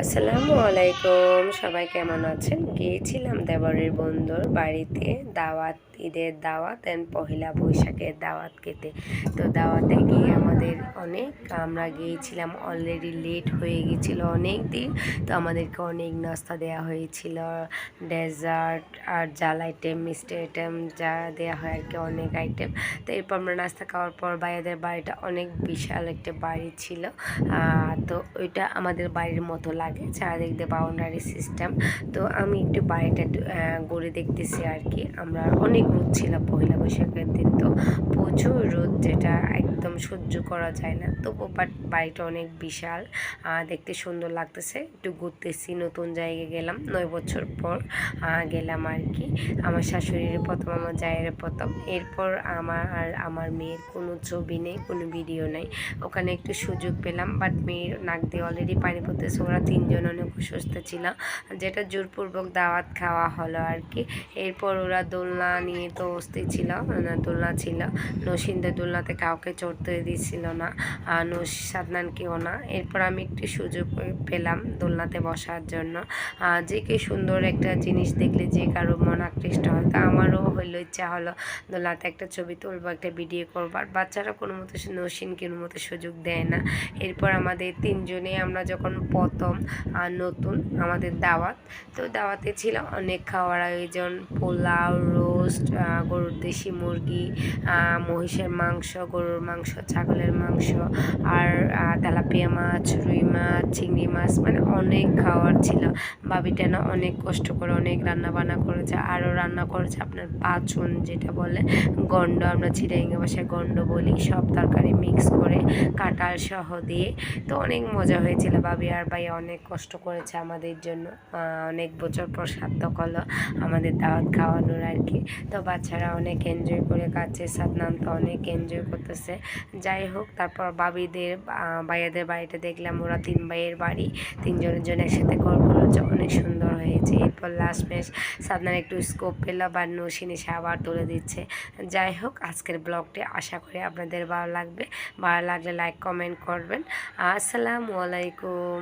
আসসালামু আলাইকুম। সবাই কেমন আছেন? গিয়েছিলাম দেবরের বন্ধুর বাড়িতে। দাওয়াত, ঈদের দাওয়াত অ্যান্ড পহিলা বৈশাখের দাওয়াত খেতে তো দাওয়াতে গিয়ে আমাদের অনেক, আমরা গিয়েছিলাম অলরেডি লেট হয়ে গেছিল অনেক দিন। তো আমাদেরকে অনেক নাস্তা দেওয়া হয়েছিল। ডেজার্ট আর জাল আইটেম মিষ্টি আইটেম যা দেওয়া হয় আর কি, অনেক আইটেম তো এরপর আমরা নাস্তা খাওয়ার পর বাইরেদের বাড়িটা অনেক বিশাল একটা বাড়ি ছিল। তো ওইটা আমাদের বাড়ির মতো লাগে চারিদিক দিয়ে বাউন্ডারি সিস্টেম তো আমি একটু বাড়িটা গড়ে দেখতেছি আর কি। আমরা অনেক রোদ ছিল পয়লা বৈশাখের দিন তো প্রচুর রোদ যেটা একদম সহ্য করা যায় না। তবু বাট বাড়িটা অনেক বিশাল। দেখতে সুন্দর লাগতেছে। একটু ঘুরতেছি, নতুন জায়গায় গেলাম। নয় বছর পর গেলাম আর কি। আমার শাশুড়ির প্রথম, আমার জায়ের প্রথম। এরপর আমার আর আমার মেয়ের কোনো ছবি নেই, কোনো ভিডিও নেই। ওখানে একটু সুযোগ পেলাম বাট মেয়ের নাক দিয়ে অলরেডি পানি পড়তেছে। ওরা তিনজন অনেক অসুস্থ ছিল। যেটা জোরপূর্বক দাওয়াত খাওয়া হলো আর কি। এরপর ওরা দোলনা নিয়ে তো অস্থির ছিল দোলনা ছিল। নসিন্দা দোলনাতে কাউকে চড়তে দিচ্ছিল না, আর নস সাদনানকেও না। এরপর আমি একটি সুযোগ পেলাম দোলনাতে বসার জন্য। যে কি সুন্দর একটা জিনিস দেখলে যে কারও মন আকৃষ্ট হয়। তা আমারও হইল ইচ্ছা হলো দোলনাতে একটা ছবি তুলবো, একটা ভিডিও করব। আর বাচ্চারা কোনো মতো নসীন কোনো মতো সুযোগ দেয় না। এরপর আমাদের তিনজনে আমরা যখন প্রথম নতুন আমাদের দাওয়াত, তো দাওয়াতে ছিল অনেক খাওয়ার আয়োজন, পোলাও, রোস্ট গরুর দেশি মুরগি মহিষের মাংস, গরুর মাংস, ছাগলের মাংস, আর তেলাপিয়া মাছ, রুই মাছ, চিংড়ি মাছ মানে অনেক খাওয়ার ছিল। বাবিটা না অনেক কষ্ট করে অনেক রান্না বান্না করেছে, আরও রান্না করেছে আপনার পাচন যেটা বলে গন্ড আমরা চিড়াইঙ্গা ভাষায় গন্ড বলি, সব তরকারি মিক্স করে কাঁঠাল সহ দিয়ে। তো অনেক মজা হয়েছিল বাবি আর ভাই, অনেক কষ্ট করেছে আমাদের জন্য। অনেক বছর পর সার্থক হলো আমাদের দাওয়াত খাওয়ানোর আর কি। তো বাচ্চারা অনেক এনজয় করে কাছে সাদনাম তো অনেক এনজয় করতেছে। যাই হোক, তারপর বাবিদের ভাইয়াদের বাড়িটা দেখলাম ওরা তিন ভাইয়ের বাড়ি। তিনজনের জন্য একসাথে গল্প করেছে অনেক সুন্দর হয়েছে। এরপর লাস্ট ম্যাচ সাদনার একটু স্কোপ পেল বা নসিন এসে আবার তুলে দিচ্ছে। যাই হোক, আজকের ব্লগটি আশা করি আপনাদের ভালো লাগবে। ভালো লাগলে লাইক কমেন্ট করবেন। আসসালামু আলাইকুম।